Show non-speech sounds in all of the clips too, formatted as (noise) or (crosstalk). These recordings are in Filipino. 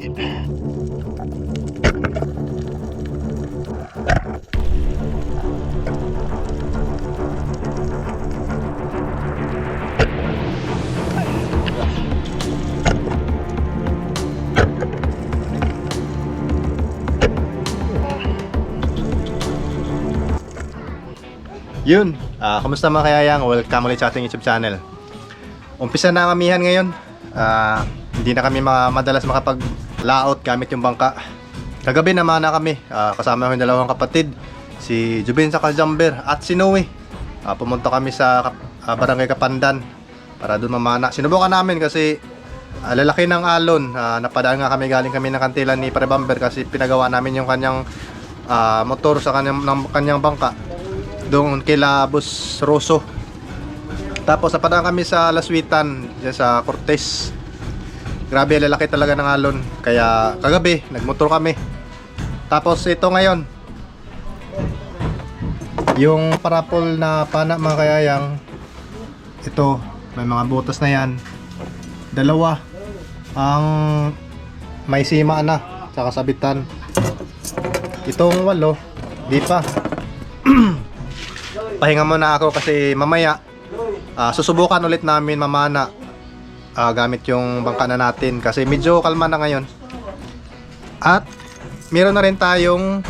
Yun, ah kamusta mga kayayang? Welcome ulit sa ating YouTube channel. Umpisa na ang amihan ngayon. Ah, hindi na kami ma- madalas makapag-layout gamit yung bangka. Kagabi naman na kami, ah, kasama ko yung dalawang kapatid, si Jubin sa Kajamber at si Noe. Ah, pumunta kami sa ah, Barangay Kapandan para doon mamana. Sinubukan namin kasi ah, lalaki ng alon. Ah, napadaan nga kami galing kami ng kantilan ni Parebamber kasi pinagawa namin yung kanyang ah, motor sa kanyang, ng kanyang bangka doon kila Boss Rosso. Tapos napadaan kami sa Laswitan, sa Cortez. Grabe, lalaki talaga ng alon. Kaya kagabi, nagmotor kami. Tapos ito ngayon, yung parapol na pana mga kayayang, ito, may mga butas na yan. Dalawa, ang may sima na, sa kasabitan. Itong walo, di pa (clears throat) pahinga muna ako kasi mamaya ah, susubukan ulit namin mamana ah, gamit yung bangka na natin kasi medyo kalma na ngayon. At meron na rin tayong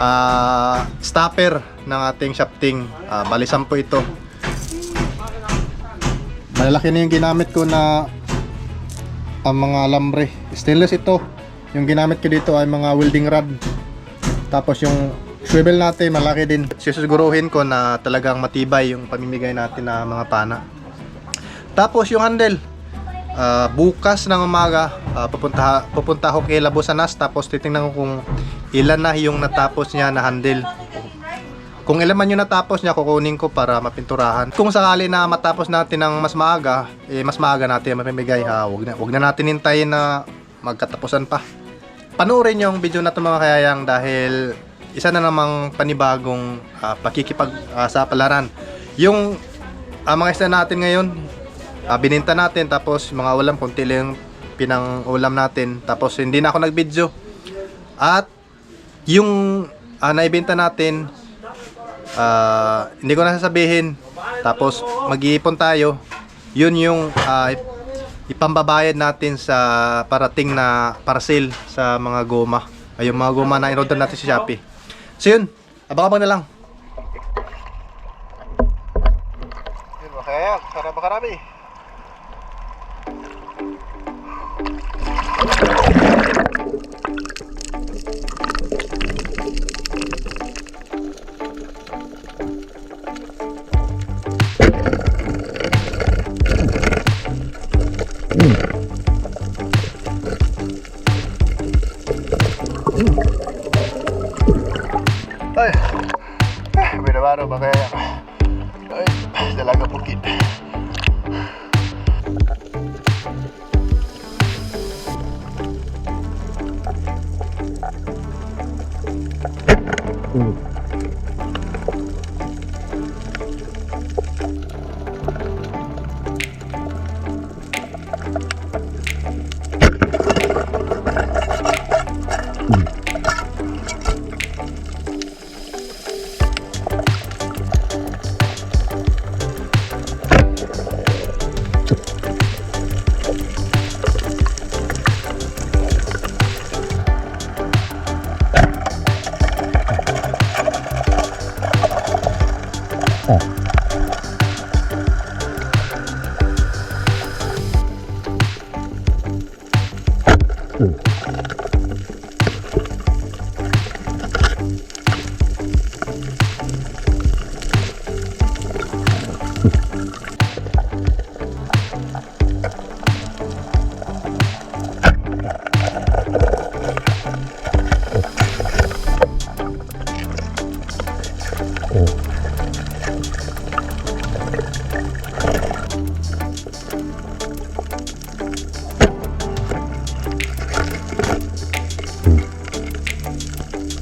ah, stopper ng ating shafting. Ah, bali 10 ito. Malalaki na yung ginamit ko na ang mga alambre stainless ito. Yung ginamit ko dito ay mga welding rod. Tapos yung swivel natin malaki din. Sisiguruhin ko na talagang matibay yung pamimigay natin na mga pana. Tapos yung handle. ah, bukas ng umaga ah, pupunta pupunta ako kay Labusanas tapos titingnan ko kung ilan na yung natapos niya na handle. Kung ilan man yung natapos niya, kukunin ko para mapinturahan. Kung sakali na matapos natin ng mas maaga, eh mas maaga natin mamimigay ha. Wag na, wag na natin hintayin na magkatapusan pa. Panoorin yung video na ito mga kayayang dahil isa na namang panibagong ah, pakikipag ah, sa palaran. Yung ah, mga isda natin ngayon, ah, bininta natin tapos mga ulam, konti lang pinang ulam natin. Tapos hindi na ako nag-video. At yung ah, naibenta natin, ah, hindi ko na sasabihin. Tapos mag-iipon tayo. Yun yung ah, ipambabayad natin sa parating na parcel sa mga goma. Ay, yung mga goma na in-order natin sa Shopee. So yun, abang-abang na lang. Yun, makaya. Sana makarami. Thank you.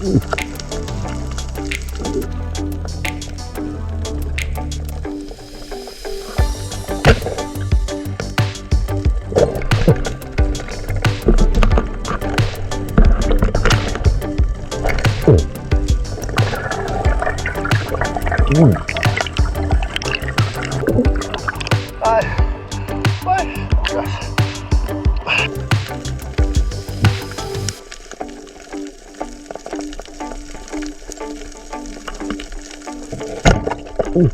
うん。 오.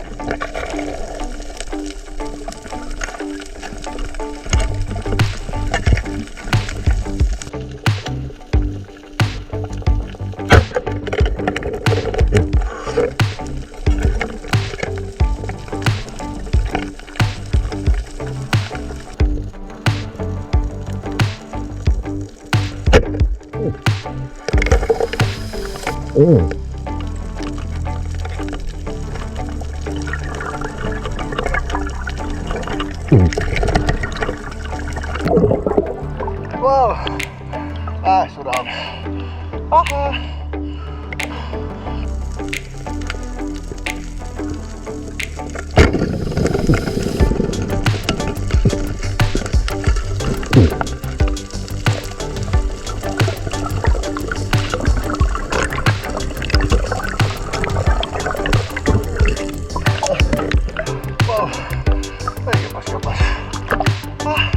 오. 我操啊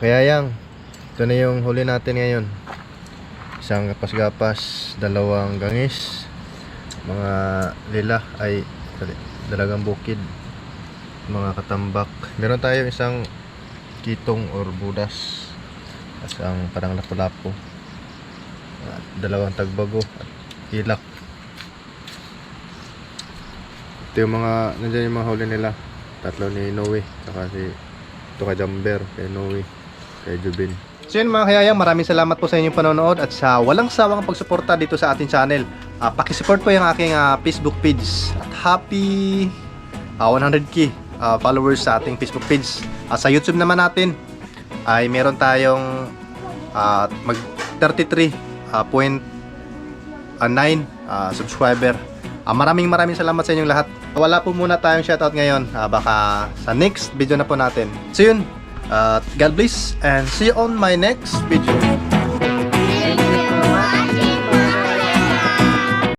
Kaya yang, ito na yung huli natin ngayon. Isang gapas-gapas, dalawang gangis, mga lila ay dalagang bukid, mga katambak. Meron tayo isang kitong or budas, isang parang lapu-lapu, at dalawang tagbago at ilak. Ito yung mga, nandiyan yung mga huli nila. Tatlo ni Noe, saka si ito kay kay Noe, kay Jubin. So yun mga kayayang, maraming salamat po sa inyong panonood at sa walang sawang pagsuporta dito sa ating channel. Ah, pakisupport po yung aking ah, Facebook page at happy ah, 100k ah, followers sa ating Facebook page. Ah, sa YouTube naman natin ay meron tayong ah, mag 33.9 ah, subscriber. Ah, maraming maraming salamat sa inyong lahat. Wala po muna tayong shoutout ngayon. Ah, baka sa next video na po natin. So yun, uh, God bless and see you on my next video.